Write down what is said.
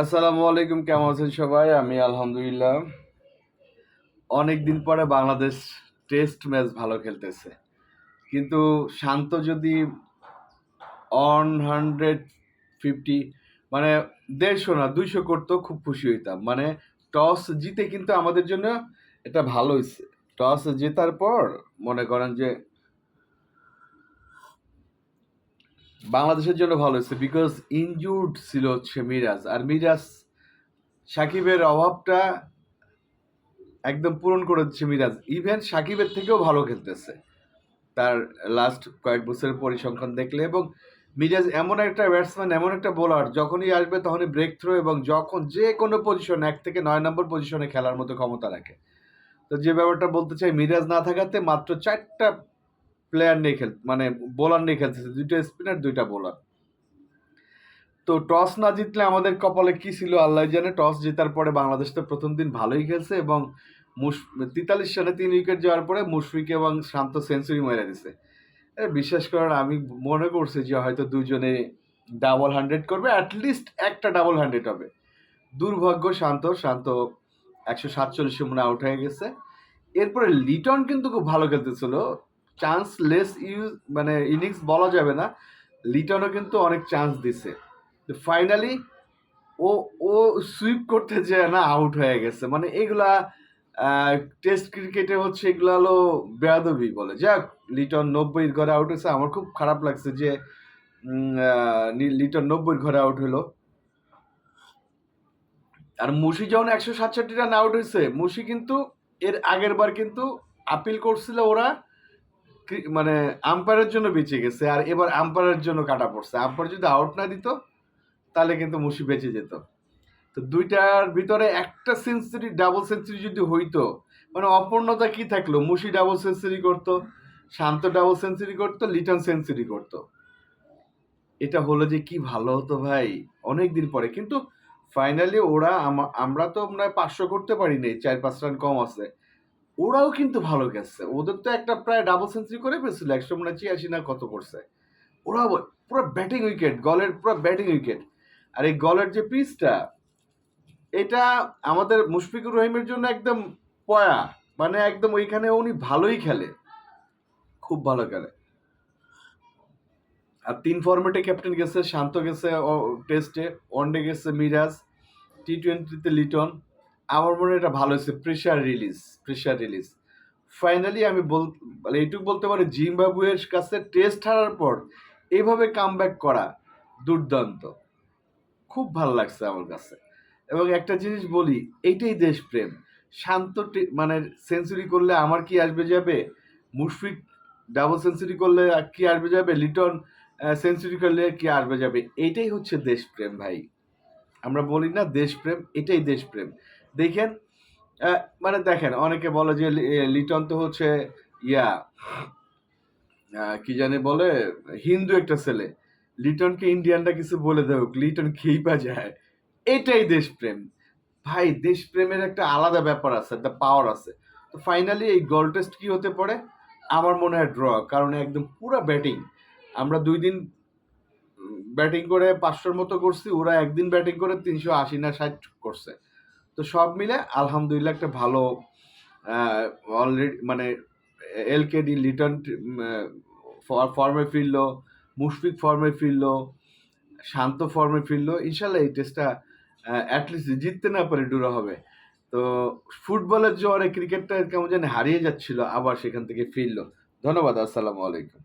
আসসালামু আলাইকুম, কেমন আছেন সবাই? আমি আলহামদুলিল্লাহ। অনেক দিন পরে বাংলাদেশ টেস্ট ম্যাচ ভালো খেলতেছে। কিন্তু শান্ত যদি অন হান্ড্রেড ফিফটি মানে দেড়শো না, দুইশো করতো খুব খুশি হইতাম। মানে টস জিতে কিন্তু আমাদের জন্য এটা ভালো হয়েছে টস জেতার পর মনে করেন যে বাংলাদেশের জন্য ভালো হয়েছে বিকজ ইনজুর্ড ছিল হচ্ছে মিরাজ। আর মিরাজ সাকিবের অভাবটা একদম পূরণ করে দিচ্ছে মিরাজ। ইভেন সাকিবের থেকেও ভালো খেলতেছে, তার লাস্ট কয়েক বছরের পরিসংখ্যান দেখলে। এবং মিরাজ এমন একটা ব্যাটসম্যান এমন একটা বোলার যখনই আসবে তখনই ব্রেক থ্রো এবং যখন যে কোনো পজিশন এক থেকে নয় নম্বর পজিশনে খেলার মতো ক্ষমতা রাখে। তো যে ব্যাপারটা বলতে চাই, মিরাজ না থাকাতে মাত্র চারটা প্লেয়ার নিয়ে খেল মানে বোলার নিয়ে খেলতেছে। দুইটা স্পিনার দুইটা বোলার তো টস না জিতলে আমাদের কপালে কি ছিল আল্লাহ জানে। টস জেতার পরে বাংলাদেশ তো প্রথম দিন ভালোই খেলছে এবং মুশ, তেতাল্লিশ রানে তিন উইকেট যাওয়ার পরে মুশফিক এবং শান্ত সেঞ্চুরি মেরে দিছে। বিশ্বাস করেন, আমি মনে করছি যে হয়তো দুজনে ডাবল হান্ড্রেড করবে অ্যাটলিস্ট একটা ডাবল হান্ড্রেড হবে। দুর্ভাগ্য শান্ত শান্ত একশো সাতচল্লিশে মনে আউট হয়ে গেছে। এরপরে লিটন কিন্তু খুব ভালো খেলতেছিল। চান্স লেস ইউজ মানে ইনিংস বলা যাবে না। লিটনও কিন্তু অনেক চান্স দিছে। ফাইনালি ও ও সুইপ করতে যে না আউট হয়ে গেছে। মানে এগুলা টেস্ট ক্রিকেটে হচ্ছে এগুলো হলো বেয়াদবি বলে। যাক লিটন নব্বই ঘরে আউট হয়েছে। আমার খুব খারাপ লাগছে যে লিটন নব্বই ঘরে আউট হলো। আর মুশি যখন একশো সাতষট্টি রান আউট হয়েছে, মুশি কিন্তু এর আগের বার কিন্তু আপিল করছিল ওরা। মানে আম্পায়ারের জন্য বেঁচে গেছে আর এবার আম্পায়ারের জন্য কাটা পড়ছে। আম্পায়ার যদি আউট না দিত, তাহলে কিন্তু মুশি বেঁচে যেত। তো দুইটার ভিতরে একটা সেঞ্চুরি ডাবল সেঞ্চুরি যদি হইতো মানে অপূর্ণতা কি থাকল? মুশি ডাবল সেঞ্চুরি করতো, শান্ত ডাবল সেঞ্চুরি করতো, লিটন সেঞ্চুরি করতো। এটা হলো যে কি ভালো হতো ভাই অনেক দিন পরে। কিন্তু ফাইনালি ওরা আমরা তো মনে পাঁচশো করতে পারিনি চার পাঁচ রান কম আছে। ওরাও কিন্তু ভালো গেছে। ওদের তো একটা প্রায় ডাবল সেঞ্চুরি করে ফেলছিল, একশো মনে ছিয়াশি না কত করছে। ওরা পুরো ব্যাটিং উইকেট গলের পুরো ব্যাটিং উইকেট আর এই গলের যে পিচটা এটা আমাদের মুশফিকুর রহিমের জন্য একদম পয়া। মানে একদম ওইখানে উনি ভালোই খেলে। খুব ভালো খেলে। আর তিন ফর্মেটে ক্যাপ্টেন গেছে, শান্ত গেছে টেস্টে ওয়ানডে গেছে মিরাজ টি টোয়েন্টিতে লিটন। আমার মনে এটা ভালো হয়েছে pressure release pressure release finally আমি বল মানে এইটুকু বলতে পারি, জিম্বাবুয়ের কাছে টেস্ট হারার পর এইভাবে কাম করা দুর্দান্ত। খুব ভালো লাগছে আমার কাছে। এবং একটা জিনিস বলি, এইটাই দেশপ্রেম। শান্ত মানে সেঞ্চুরি করলে আমার কি আসবে যাবে? মুশফিক ডাবল সেঞ্চুরি করলে কি আসবে যাবে? লিটন সেঞ্চুরি করলে কি আসবে যাবে? এইটাই হচ্ছে দেশপ্রেম ভাই। আমরা বলি না দেশপ্রেম, এটাই দেশপ্রেম। দেখেন মানে দেখেন, অনেকে বলে যে লিটন তো হচ্ছে, ইয়া কি জানি বলে, হিন্দু একটা ছেলে। লিটনকে ইন্ডিয়ানরা কিছু বলে দেওক লিটন খেই পা যায়। এটাই দেশপ্রেম। ভাই, দেশপ্রেমের একটা আলাদা ব্যাপার আছে, একটা পাওয়ার আছে। তো ফাইনালি এই গোল টেস্ট কি হতে পারে? আমার মনে হয় ড্র কারণ একদম পুরো ব্যাটিং আমরা দুই দিন ব্যাটিং করে পাঁচশোর মতো করছি, ওরা একদিন ব্যাটিং করে তিনশো আশি না ষাট করছে। তো সব মিলে আলহামদুলিল্লাহ একটা ভালো অলরেডি মানে এলকেডি লিটন ফর্মে ফিরলো, মুশফিক ফর্মে ফিরলো, শান্ত ফর্মে ফিরলো, ইনশাল্লাহ এই টেস্টটা অ্যাটলিস্ট জিততে না পারে ডুরো হবে। তো ফুটবলের জোয়ারে ক্রিকেটটা কেমন যেন হারিয়ে যাচ্ছিল, আবার সেখান থেকে ফিরলো। ধন্যবাদ, আসসালামু আলাইকুম।